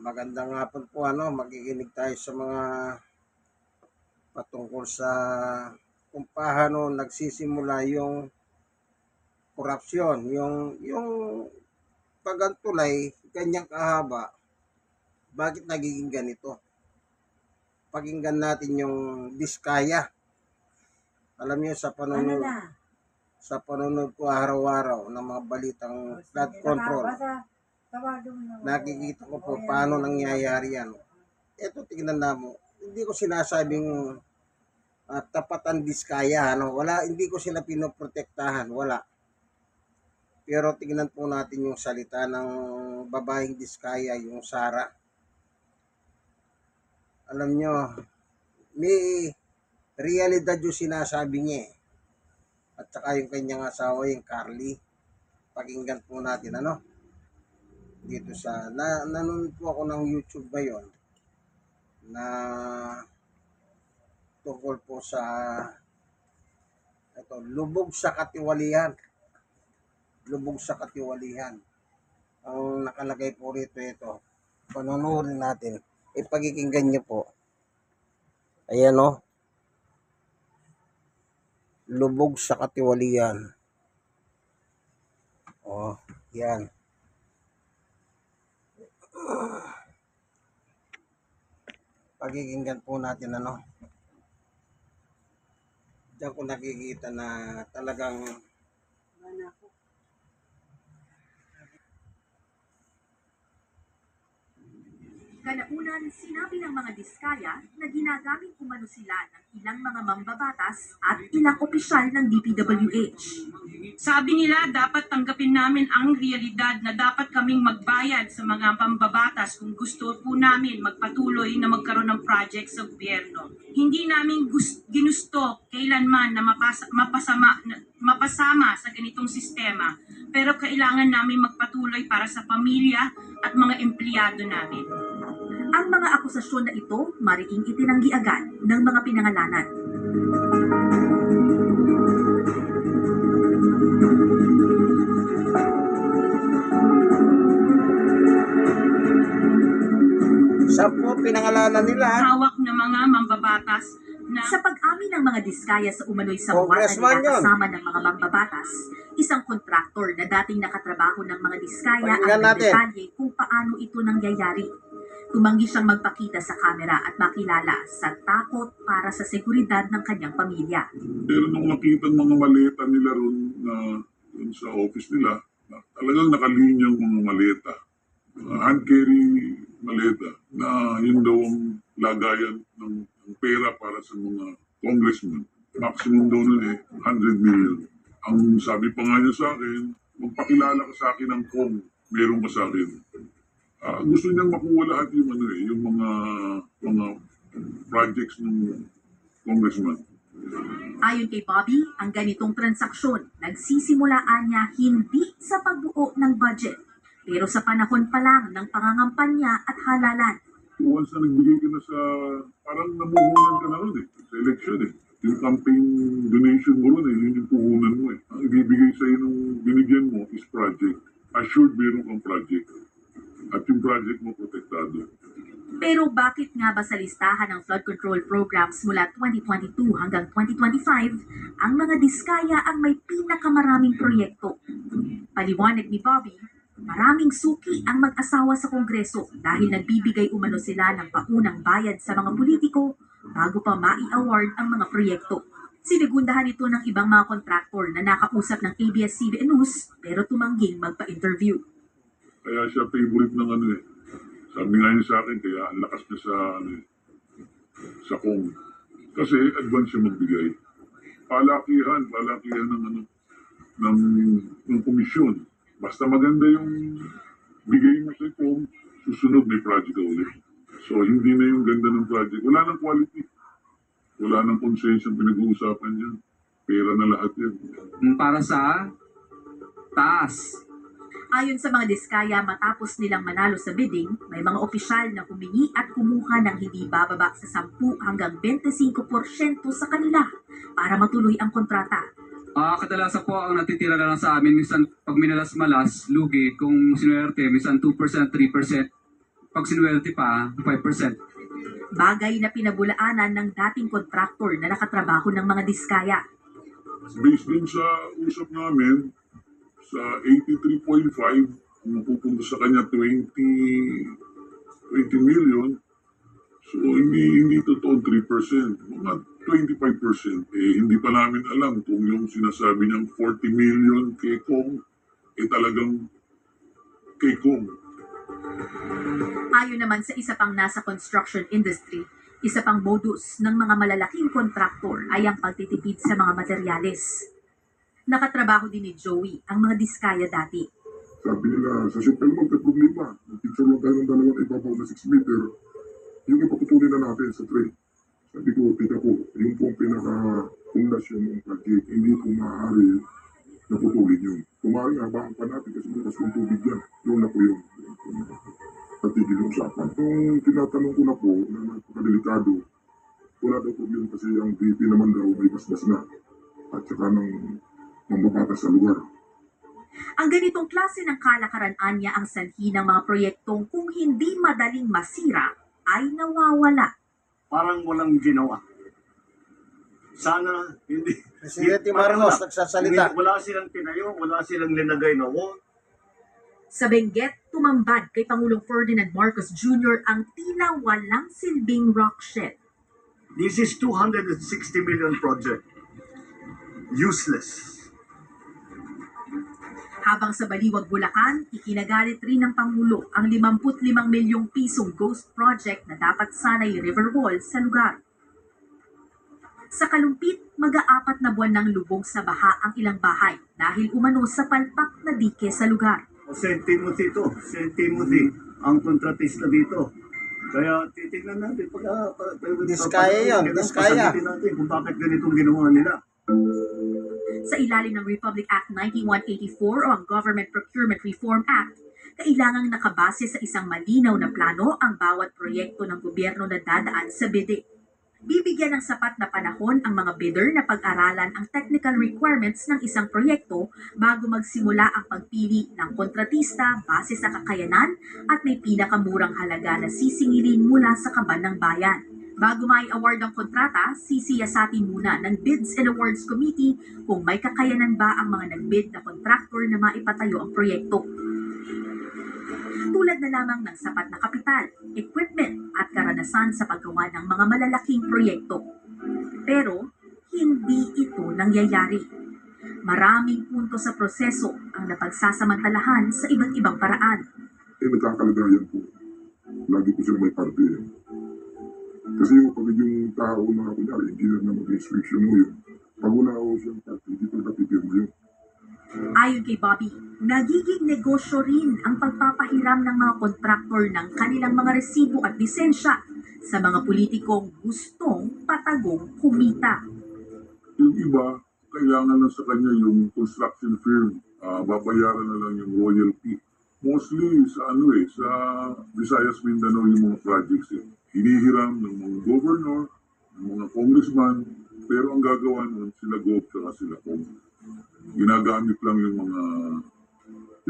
Magandang hapon po ano, magiginig tayo sa mga patungkol sa kung paano nagsisimula yung korupsyon, yung yung pagantulay ganyang kahaba. Bakit nagiging ganito? Pakinggan natin yung diskaya. Alam niyo sa Ano panonood na? sa panonood ko araw-araw ng mga balitang flood control. Basta, tawagin mo na. Nakikita ko po paano nangyayari yan. Ito, tingnan na mo. Hindi ko sinasabing uh, tapatan diskaya. Ano? Wala, hindi ko sila pinoprotektahan. Wala. Pero tingnan po natin yung salita ng babaeng diskaya, yung Sara. Alam nyo, may realidad yung sinasabi niya eh. At saka yung kanyang asawa, yung Carly. Pakinggan po natin, ano? Dito sa na nanonood po ako ng YouTube ngayon na tungkol po sa ito lubog sa katiwalian. Lubog sa katiwalian. Ang nakalagay po rito ito panonoodin natin. Ipagkikinggan niyo po. Ayan o lubog sa katiwalian. Oh yan pagkikinggan po natin ano? Diyan ko nakikita na talagang Kalaunan, sinabi ng mga diskaya na ginagamit umano sila ng ilang mga mambabatas at ilang opisyal ng DPWH. Sabi nila dapat tanggapin namin ang realidad na dapat kaming magbayad sa mga pambabatas kung gusto po namin magpatuloy na magkaroon ng project sa gobyerno. Hindi namin ginusto kailanman na mapasa- mapasama, mapasama sa ganitong sistema pero kailangan namin magpatuloy para sa pamilya at mga empleyado namin. Ang mga akusasyon na ito mariing itinanggi agad ng mga pinangalanan. sa po pinangalanan nila Hawak ng mga mambabatas na Sa pag-amin ng mga diskaya sa umano'y sabuatan Congressman nila kasama ng mga mambabatas, isang kontraktor na dating nakatrabaho ng mga diskaya Pakinggan ang natin. nagdetalye kung paano ito nangyayari. Tumanggi siyang magpakita sa kamera at makilala sa takot para sa seguridad ng kanyang pamilya. Pero nung makita ang mga maleta nila ron na dun sa office nila, na, talagang nakalinyang mga maleta. Mga hand-carry maleta na yun daw ang lagayan ng, ng pera para sa mga congressmen. Maximum daw nun eh, 100 million. Ang sabi pa nga niya sa akin, magpakilala ka sa akin ng kong meron ka sa akin. Ah, gusto niyang makuha lahat yung ano eh, yung mga mga projects ng congressman. Ayon kay Bobby, ang ganitong transaksyon nagsisimulaan niya hindi sa pagbuo ng budget, pero sa panahon pa lang ng pangangampanya at halalan. once na nagbigay ka na sa, parang namuhunan ka na ron eh, sa election eh. Yung campaign donation mo ron eh, yun yung puhunan mo eh. Ang ibibigay sa'yo nung binigyan mo is project. Assured meron kang project. At yung project mo protektado. Pero bakit nga ba sa listahan ng flood control programs mula 2022 hanggang 2025, ang mga diskaya ang may pinakamaraming proyekto? Paliwanag ni Bobby, maraming suki ang mag-asawa sa Kongreso dahil nagbibigay umano sila ng paunang bayad sa mga politiko bago pa mai-award ang mga proyekto. Sinigundahan ito ng ibang mga kontraktor na nakausap ng ABS-CBN News pero tumangging magpa-interview. Kaya siya favorite ng ano eh. Sabi nga niya sa akin, kaya ang lakas niya sa, ano eh, sa kong. Kasi advance siya magbigay. Palakihan, palakihan ng ano, ng, ng komisyon. Basta maganda yung bigay mo sa kong, susunod may project ka ulit. So, hindi na yung ganda ng project. Wala nang quality. Wala nang concession pinag-uusapan yan. Pera na lahat yan. para sa taas. Ayon sa mga diskaya matapos nilang manalo sa bidding, may mga opisyal na humingi at kumuha ng hindi bababa sa 10 hanggang 25% sa kanila para matuloy ang kontrata. Ah, kadalasan po ang natitira na lang sa amin, minsan pag minalas-malas, lugi, kung sinuwerte, minsan 2%, 3%. pag sinuwerte pa, 5%. Bagay na pinabulaanan ng dating kontraktor na nakatrabaho ng mga diskaya. Based din sa usap namin, sa 83.5, kung mapupunta sa kanya 20, 20 million, so hindi hindi totoo 3%, mga 25%. Eh, hindi pa namin alam kung yung sinasabi niyang 40 million kay Kong, eh talagang kay Kong. Ayon naman sa isa pang nasa construction industry, isa pang modus ng mga malalaking kontraktor ay ang pagtitipid sa mga materyales. Nakatrabaho din ni Joey ang mga diskaya dati. Sabi nila, sa settlement may problema. Picture lang tayo ng dalawang ibabaw na 6 meter. Yung ipaputulin na natin sa tray. Sabi ko, tika po, yung po ang pinaka-pundasyon ng project. Hindi po maaari na putulin yun. Kumari nga, baan pa natin kasi bukas kung tubig yan. Yun na po yun. Patigil yung usapan. Nung tinatanong ko na po, na napakadelikado, wala daw problema kasi ang VP naman daw may basbas na. At saka ng mambabatas sa lugar. Ang ganitong klase ng kalakaran anya ang sanhi ng mga proyektong kung hindi madaling masira ay nawawala. parang walang ginawa. Sana hindi. Presidente Marcos nagsasalita. Hindi- Wala silang tinayo, wala silang linagay na wall. Sa Benguet, tumambad kay Pangulong Ferdinand Marcos Jr. ang tila walang silbing rock shed. This is 260 million project. Useless. Habang sa Baliwag, Bulacan, ikinagalit rin ng Pangulo ang 55 milyong pisong ghost project na dapat sanay river wall sa lugar. Sa Kalumpit, mag-aapat na buwan ng lubog sa baha ang ilang bahay dahil umano sa palpak na dike sa lugar. O St. Timothy to. St. Timothy ang kontratista dito. Kaya titignan natin pag uh, Diskaya yun, diskaya. natin kung bakit ganitong ginawa nila. Sa ilalim ng Republic Act 9184 o ang Government Procurement Reform Act, kailangang nakabase sa isang malinaw na plano ang bawat proyekto ng gobyerno na dadaan sa bidding. Bibigyan ng sapat na panahon ang mga bidder na pag-aralan ang technical requirements ng isang proyekto bago magsimula ang pagpili ng kontratista base sa kakayanan at may pinakamurang halaga na sisingilin mula sa kaban ng bayan. Bago may award ang kontrata, sisiyasatin muna ng Bids and Awards Committee kung may kakayanan ba ang mga nagbid na kontraktor na maipatayo ang proyekto. Tulad na lamang ng sapat na kapital, equipment at karanasan sa paggawa ng mga malalaking proyekto. Pero, hindi ito nangyayari. Maraming punto sa proseso ang napagsasamantalahan sa iba't ibang paraan. eh nagkakalagayan po. Lagi ko sila may parte. Kasi yung pag yung tao na kunyari, engineer na mag-inspection mo yun, pag wala ko siyang parte, hindi talaga pipirma yun. Ayon kay Bobby, nagiging negosyo rin ang pagpapahiram ng mga kontraktor ng kanilang mga resibo at lisensya sa mga politikong gustong patagong kumita. Yung iba, kailangan lang sa kanya yung construction firm. Ah, babayaran na lang yung royalty. Mostly sa ano eh, sa Visayas Mindanao yung mga projects eh. Hinihiram ng mga governor, ng mga congressman, pero ang gagawa nun sila Gov tsaka sila Kong. Ginagamit lang yung mga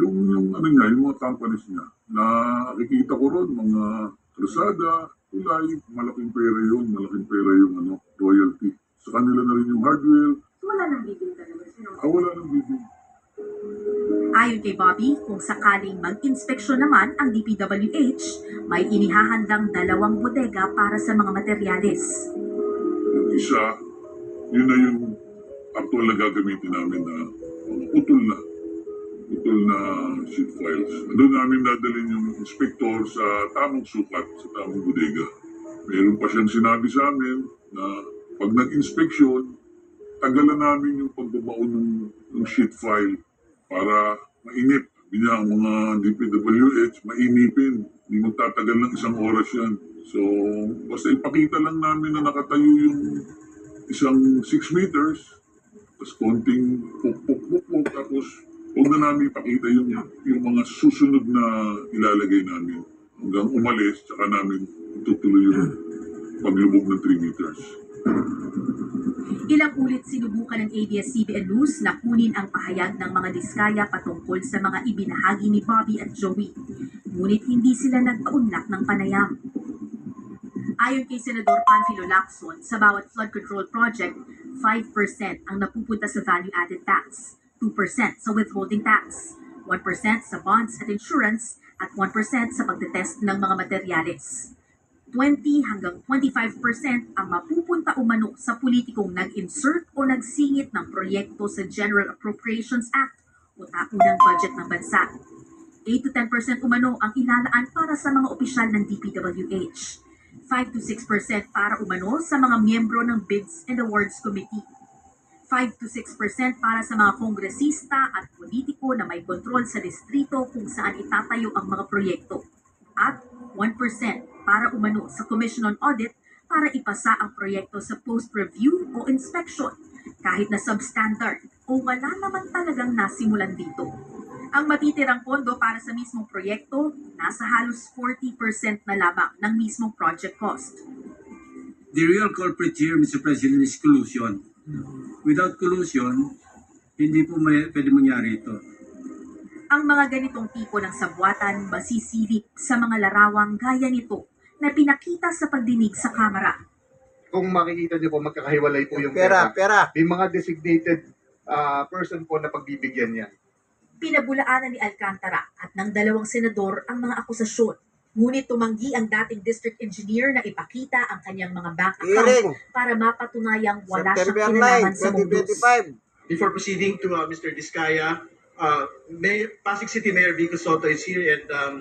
yung, yung ano niya, yung mga companies niya na nakikita ko ron, mga krusada, tulay, malaking pera yun, malaking pera yung ano, royalty. Sa kanila na rin yung hardware, Wala nang bibili talaga ah, wala nang bibig. Ayon kay Bobby, kung sakaling mag-inspeksyon naman ang DPWH, may inihahandang dalawang bodega para sa mga materyales. Yung isa, yun na yung actual na gagamitin namin na mga utol na utol na sheet files. Doon namin dadalhin yung inspector sa tamang sukat, sa tamang bodega. Meron pa siyang sinabi sa amin na pag nag-inspeksyon, tagalan namin yung pagbabaon ng, ng sheet file para mainip. Sabi niya, ang mga DPWH, mainipin. Hindi magtatagal ng isang oras yan. So, basta ipakita lang namin na nakatayo yung isang 6 meters, tapos konting puk-puk-puk-puk, tapos huwag na namin ipakita yung, yung mga susunod na ilalagay namin. Hanggang umalis, tsaka namin itutuloy yung paglubog ng 3 meters. Ilang ulit sinubukan ng ABS-CBN News na kunin ang pahayag ng mga diskaya patungkol sa mga ibinahagi ni Bobby at Joey. ngunit hindi sila nagpaunlak ng panayam. Ayon kay Senador Panfilo Lacson, sa bawat flood control project, 5% ang napupunta sa value-added tax, 2% sa withholding tax, 1% sa bonds at insurance, at 1% sa pagtetest ng mga materyales. 20 hanggang 25% ang mapupunta umano sa politikong nag-insert o nagsingit ng proyekto sa General Appropriations Act o taunang budget ng bansa. 8 to 10% umano ang ilalaan para sa mga opisyal ng DPWH. 5 to 6% para umano sa mga miyembro ng Bids and Awards Committee. 5 to 6% para sa mga kongresista at politiko na may kontrol sa distrito kung saan itatayo ang mga proyekto. At 1% para umano sa Commission on Audit para ipasa ang proyekto sa post-review o inspection kahit na substandard o wala naman talagang nasimulan dito. Ang matitirang pondo para sa mismong proyekto, nasa halos 40% na lamang ng mismong project cost. The real culprit here, Mr. President, is collusion. Without collusion, hindi po may, pwede mangyari ito. Ang mga ganitong tipo ng sabwatan masisilip sa mga larawang gaya nito na pinakita sa pagdinig sa kamera. kung makikita niyo po, magkakahiwalay po yung Pera, pera. pera. May mga designated ah, person po na pagbibigyan yan. Pinabulaanan ni Alcantara at ng dalawang senador ang mga akusasyon. Ngunit tumanggi ang dating district engineer na ipakita ang kanyang mga bank account Hearing, para mapatunayang wala siyang September kinalaman 9, sa. 2025. Before proceeding to uh, Mr. Diskaya, uh, Mayor, Pasig City Mayor Vico Soto is here and um,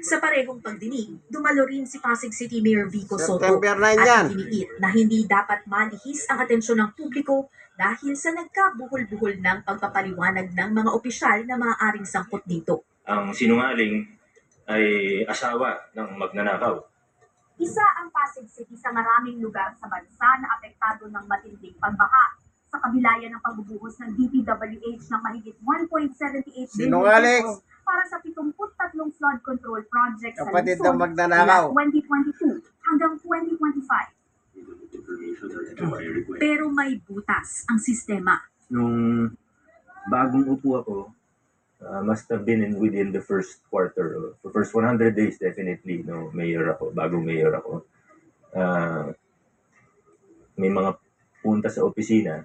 Sa parehong pagdinig, dumalo rin si Pasig City Mayor Vico Soto September 9 yan. at iginiit na hindi dapat malihis ang atensyon ng publiko dahil sa nagkabuhol-buhol ng pagpapaliwanag ng mga opisyal na maaaring sangkot dito. ang sinungaling ay asawa ng magnanakaw. Isa ang Pasig City sa maraming lugar sa bansa na apektado ng matinding pagbaha. Sa kabila yan ng pagbubuhos ng DPWH ng mahigit 1.78 billion para sa 73 flood control projects sa Kapatid Luzon ng magnanakaw. mula 2022 hanggang 2025. Pero may butas ang sistema. Nung bagong upo ako, uh, must have been in within the first quarter, or the first 100 days definitely, no, mayor ako, bagong mayor ako. Uh, may mga punta sa opisina,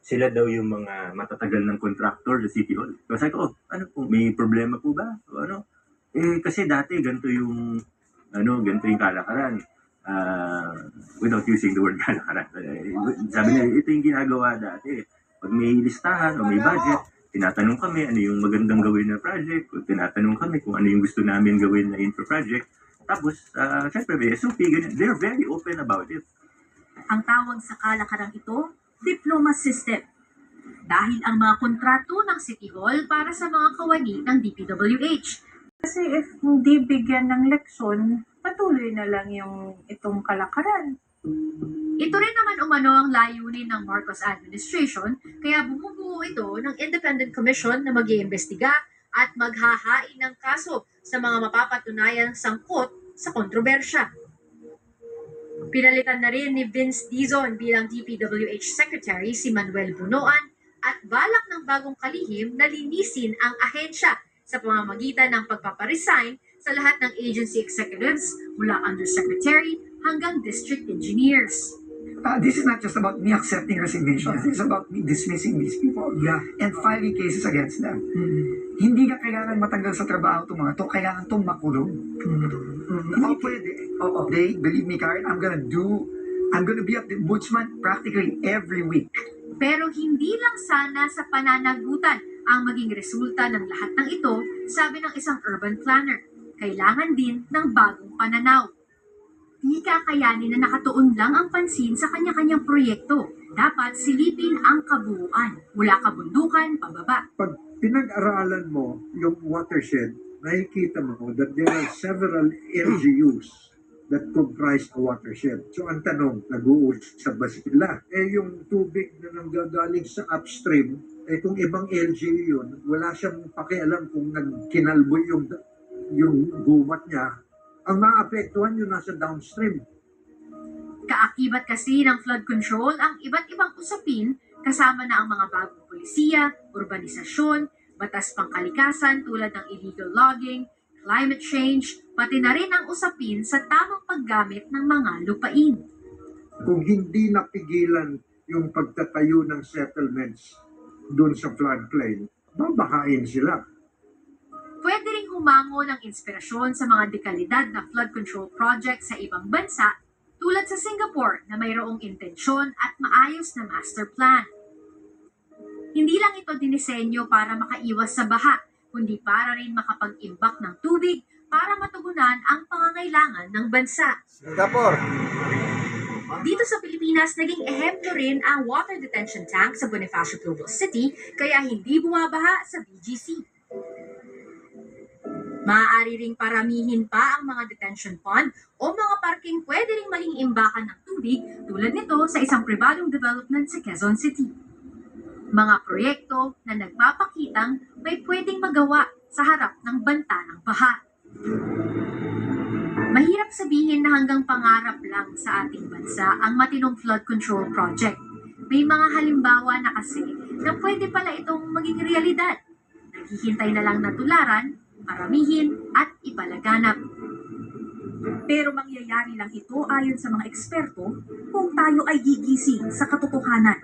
sila daw yung mga matatagal ng contractor sa City Hall. So sabi ko, oh, ano po, may problema po ba? O ano? Eh, kasi dati ganito yung, ano, ganito yung kalakaran. Ah, without using the word kalakaran. Eh, sabi nila, ito yung ginagawa dati. Pag may listahan o may budget, tinatanong kami ano yung magandang gawin na project, o tinatanong kami kung ano yung gusto namin gawin na info project. Tapos, uh, syempre, may SOP, ganyan. They're very open about it. Ang tawag sa kalakaran ito, diploma system. Dahil ang mga kontrato ng City Hall para sa mga kawani ng DPWH. Kasi if hindi bigyan ng leksyon, patuloy na lang yung itong kalakaran. Ito rin naman umano ang layunin ng Marcos administration, kaya bumubuo ito ng independent commission na mag iimbestiga at maghahain ng kaso sa mga mapapatunayan sangkot sa kontrobersya. Pinalitan na rin ni Vince Dizon bilang DPWH Secretary si Manuel Bunoan at balak ng bagong kalihim na linisin ang ahensya sa pamamagitan ng pagpaparesign sa lahat ng agency executives mula undersecretary hanggang district engineers. Uh, this is not just about me accepting resignations. This is about me dismissing these people Yeah. and filing cases against them. Hindi ka kailangan matanggal sa trabaho itong mga to, kailangan itong makulong. Hindi pwede. Oo. They, believe me, Karen, I'm gonna do, I'm gonna be at the ombudsman practically every week. Pero hindi lang sana sa pananagutan ang maging resulta ng lahat ng ito, sabi ng isang urban planner. Kailangan din ng bagong pananaw. Di kakayanin na nakatuon lang ang pansin sa kanya-kanyang proyekto. Dapat silipin ang kabuuan, mula kabundukan pababa. pag pinag-aralan mo yung watershed, nakikita mo that there are several LGUs that comprise a watershed. So ang tanong, nag-uusap ba sila? Eh yung tubig na nanggagaling sa upstream, eh kung ibang LGU yun, wala siyang pakialam kung nagkinalbo yung, yung gumat niya. Ang maapektuhan yun nasa downstream. Kaakibat kasi ng flood control ang iba't ibang usapin kasama na ang mga bagong polisiya, urbanisasyon, batas pangkalikasan tulad ng illegal logging, climate change, pati na rin ang usapin sa tamang paggamit ng mga lupain. Kung hindi napigilan yung pagtatayo ng settlements doon sa floodplain, babahain sila. Pwede ring humango ng inspirasyon sa mga dekalidad na flood control project sa ibang bansa tulad sa Singapore na mayroong intensyon at maayos na master plan. Hindi lang ito dinisenyo para makaiwas sa baha, kundi para rin makapag-imbak ng tubig para matugunan ang pangangailangan ng bansa. Singapore. Dito sa Pilipinas, naging ehemplo rin ang water detention tank sa Bonifacio Global City kaya hindi bumabaha sa BGC. Maaari ring paramihin pa ang mga detention pond o mga parking pwede ring maging imbakan ng tubig tulad nito sa isang pribadong development sa Quezon City. Mga proyekto na nagpapakitang may pwedeng magawa sa harap ng banta ng baha. Mahirap sabihin na hanggang pangarap lang sa ating bansa ang matinong flood control project. May mga halimbawa na kasi na pwede pala itong maging realidad. Naghihintay na lang na tularan, paramihin at ipalaganap. Pero mangyayari lang ito ayon sa mga eksperto kung tayo ay gigising sa katotohanan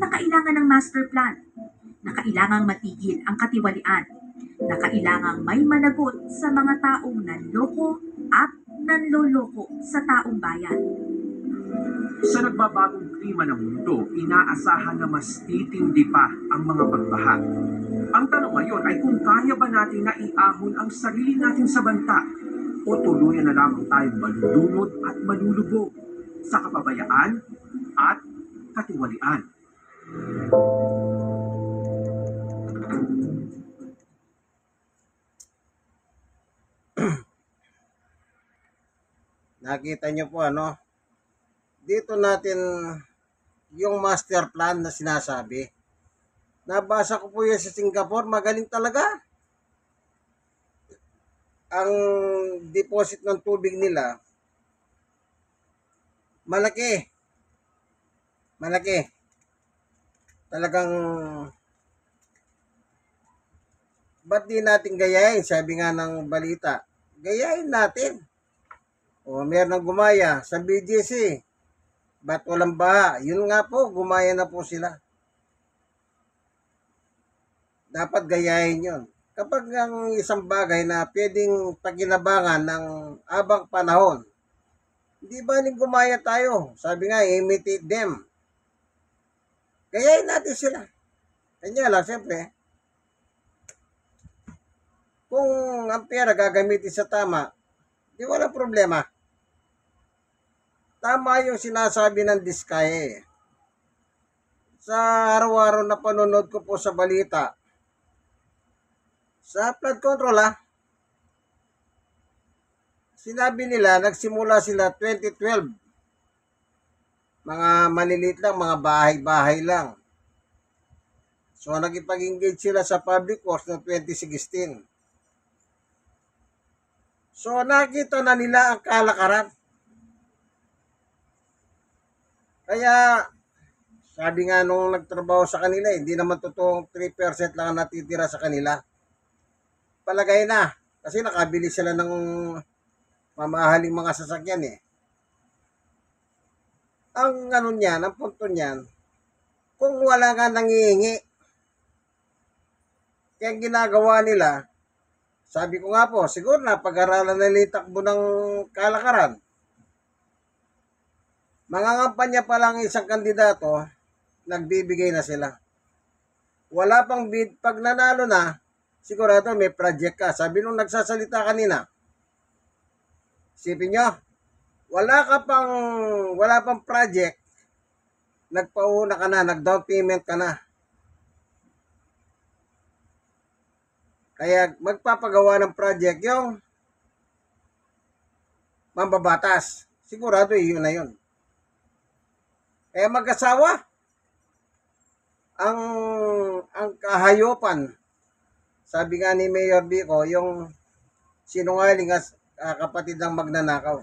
na kailangan ng master plan, na kailangang matigil ang katiwalian, na kailangang may managot sa mga taong nanloko at nanloloko sa taong bayan. Sa nagbabagong klima ng mundo, inaasahan na mas titindi pa ang mga pagbaha. Ang tanong ngayon ay kung kaya ba natin na iahon ang sarili natin sa banta o tuluyan na lamang tayong malulunod at malulubog sa kapabayaan at katiwalian. Nakita niyo po ano, dito natin yung master plan na sinasabi. Nabasa ko po yan sa Singapore, magaling talaga. Ang deposit ng tubig nila, malaki. Malaki. Talagang, ba't di natin gayahin? Sabi nga ng balita, gayahin natin. O meron ng gumaya sa BGC. Ba't walang baha? Yun nga po, gumaya na po sila. Dapat gayahin yun. Kapag ang isang bagay na pwedeng pagkinabangan ng abang panahon, hindi ba rin gumaya tayo? Sabi nga, imitate them. Gayahin natin sila. Kanya lang, siyempre, kung ang pera gagamitin sa tama, di wala problema. Tama yung sinasabi ng Diskaya eh. Sa araw-araw na panonood ko po sa balita, sa flood control ah, sinabi nila, nagsimula sila 2012. Mga maliliit lang, mga bahay-bahay lang. So, nagipag-engage sila sa public works noong 2016. So, nakita na nila ang kalakaran. Kaya, sabi nga nung nagtrabaho sa kanila, hindi naman totoong 3% lang ang natitira sa kanila. Palagay na. Kasi nakabili sila ng mamahaling mga sasakyan eh. Ang ano niyan, ang punto niyan, kung wala nga nangihingi, kaya ginagawa nila, sabi ko nga po, siguro na pag-aralan nila yung takbo ng kalakaran. Mga kampanya pa lang isang kandidato, nagbibigay na sila. Wala pang bid, pag nanalo na, sigurado may project ka. Sabi nung nagsasalita kanina, isipin nyo, wala ka pang, wala pang project, nagpauna ka na, nag-down payment ka na. Kaya magpapagawa ng project yung mambabatas. Sigurado yun na yun. Kaya mag-asawa, ang, ang kahayopan, sabi nga ni Mayor Bico, yung sinungaling as ah, kapatid ng magnanakaw.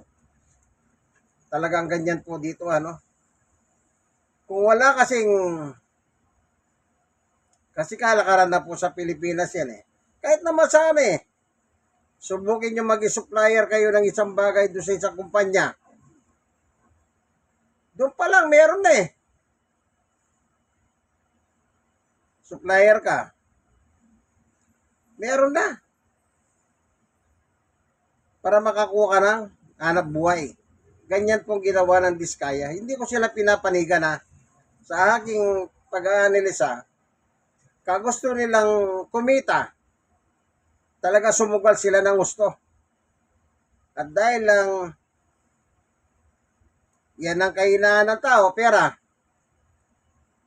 Talagang ganyan po dito, ano. Kung wala kasing, kasi kalakaran na po sa Pilipinas yan eh. Kahit naman sa amin, Subukin nyo mag-supplier kayo ng isang bagay doon sa isang kumpanya. Doon pa lang, meron na eh. Supplier ka. Meron na. Para makakuha ka ng hanap buhay. Ganyan pong ginawa ng Diskaya. Hindi ko sila pinapanigan ha. Sa aking pag-aanalisa, kagusto nilang kumita, talaga sumugal sila ng gusto. At dahil lang yan ang kahinaan ng tao, pera,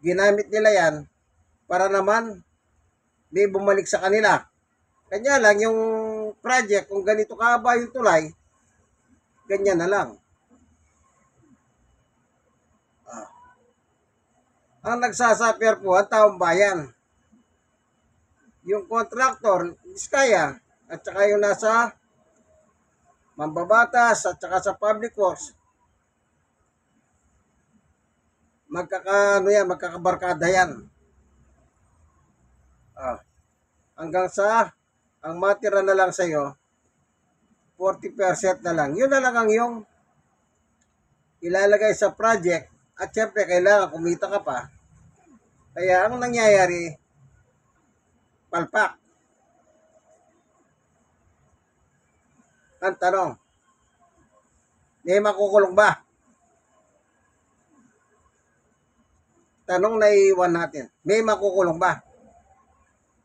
ginamit nila yan para naman may bumalik sa kanila. Kanya lang yung project, kung ganito kahaba yung tulay, ganyan na lang. Ah. Ang nagsasuffer po ang taong bayan yung contractor, Iskaya, at saka yung nasa mambabatas at saka sa public works, magkaka, ano yan, magkakabarkada yan. Ah, hanggang sa, ang matira na lang sa'yo, 40% na lang. Yun na lang ang yung ilalagay sa project at syempre kailangan kumita ka pa. Kaya ang nangyayari, palpak. Ang tanong, may makukulong ba? Tanong na iwan natin, may makukulong ba?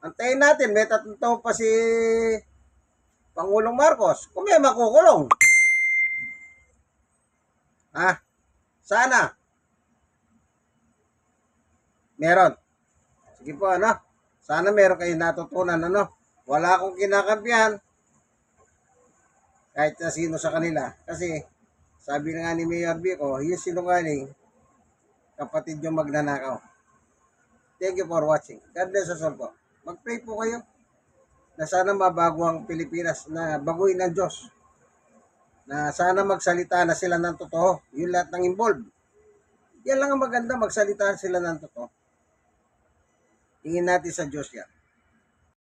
Antayin natin, may tatlong pa si Pangulong Marcos. Kung may makukulong. Ha? Sana. Meron. Sige po, ano? Sana meron kayong natutunan, ano? Wala akong kinakampihan. Kahit na sino sa kanila. Kasi, sabi na nga ni Mayor Bico, yung sinungaling, kapatid yung magnanakaw. Thank you for watching. God bless us all po. Mag-pray po kayo na sana mabago ang Pilipinas, na baguhin ng Diyos. Na sana magsalita na sila ng totoo. Yung lahat ng involved. Yan lang ang maganda, magsalita sila ng totoo. Tingin natin sa Diyos yan.